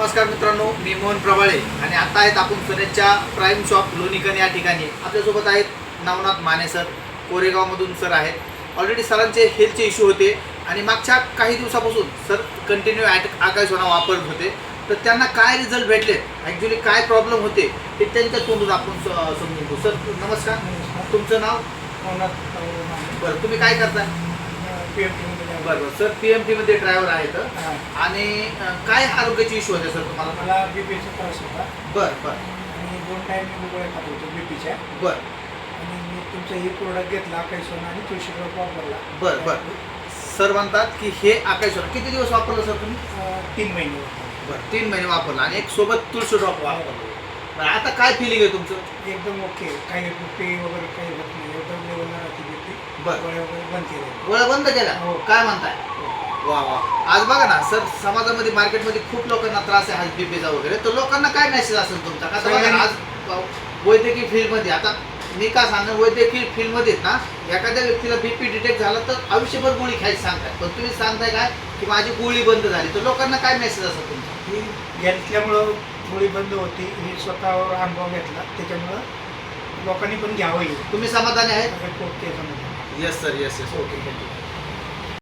नमस्कार मित्रांनो मी मोहन प्रभाळे आणि आता आहेत आपण सोन्याच्या प्राईम शॉप लोणीकन या ठिकाणी. आपल्यासोबत आहेत नवनाथ माने सर कोरेगावमधून सर आहेत. ऑलरेडी सरांचे हेल्थचे इश्यू होते आणि मागच्या काही दिवसापासून सर कंटिन्यू ॲट आकाशवाणा वापरत होते. तर त्यांना काय रिझल्ट भेटले? ॲक्च्युली काय प्रॉब्लेम होते? ते त्यांच्या तोंडून आपण समजून घेऊ. सर नमस्कार. तुमचं नाव? नवनाथ. बरं तुम्ही काय करता. बरं बरं. सर पी एम टीमध्ये ड्रायव्हर आहेत. हा. आणि अं, काय आरोग्याचे इश्यू होते सर तुम्हाला? मला बीपीचा त्रास होता. बरं बरं. आणि दोन टाइम मी गोळ्या खात होतो बीपीच्या बरं. आणि मी तुमचा हे प्रोडक्ट घेतला काही सोना आणि तुळशी ड्रॉप वापरला. बरं बरं. सर म्हणतात की हे आकाशवर किती दिवस वापरलं सर तुम्ही? अं, तीन महिने. बरं तीन महिने वापरलं. आणि एक सोबत तुळशी ड्रॉप वापरलं. बरं आता काय फिलिंग आहे तुमचं? एकदम ओके काही बीपी वगैरे काही होत नाही. एकदम लेवलला राहते बीपी बरं. गोळ्या वगैरे बंद केले गोळ्या बंद केल्या? हो. काय म्हणताय? वा वा. आज बघा ना सर समाजामध्ये मार्केटमध्ये खूप लोकांना त्रास आहे हा बीपीचा वगैरे. तर लोकांना काय मेसेज असेल तुमचा? का तर बघा ना, आज वैद्यकीय फील्डमध्ये आता मी का सांगणार वैद्यकीय फील्डमध्ये ना एखाद्या व्यक्तीला बीपी डिटेक्ट झाला तर आयुष्यभर गोळी खायची सांगताय पण तुम्ही सांगताय काय? की माझी गोळी बंद झाली. तर लोकांना काय मेसेज असेल तुमचा? ही घेतल्यामुळं गोळी बंद होती ही स्वतःवर अनुभव घेतला. त्याच्यामुळं लोकांनी पण घ्यावं हे. तुम्ही समाधानी आहेत? ओके समजा yes sir yes yes okay thank you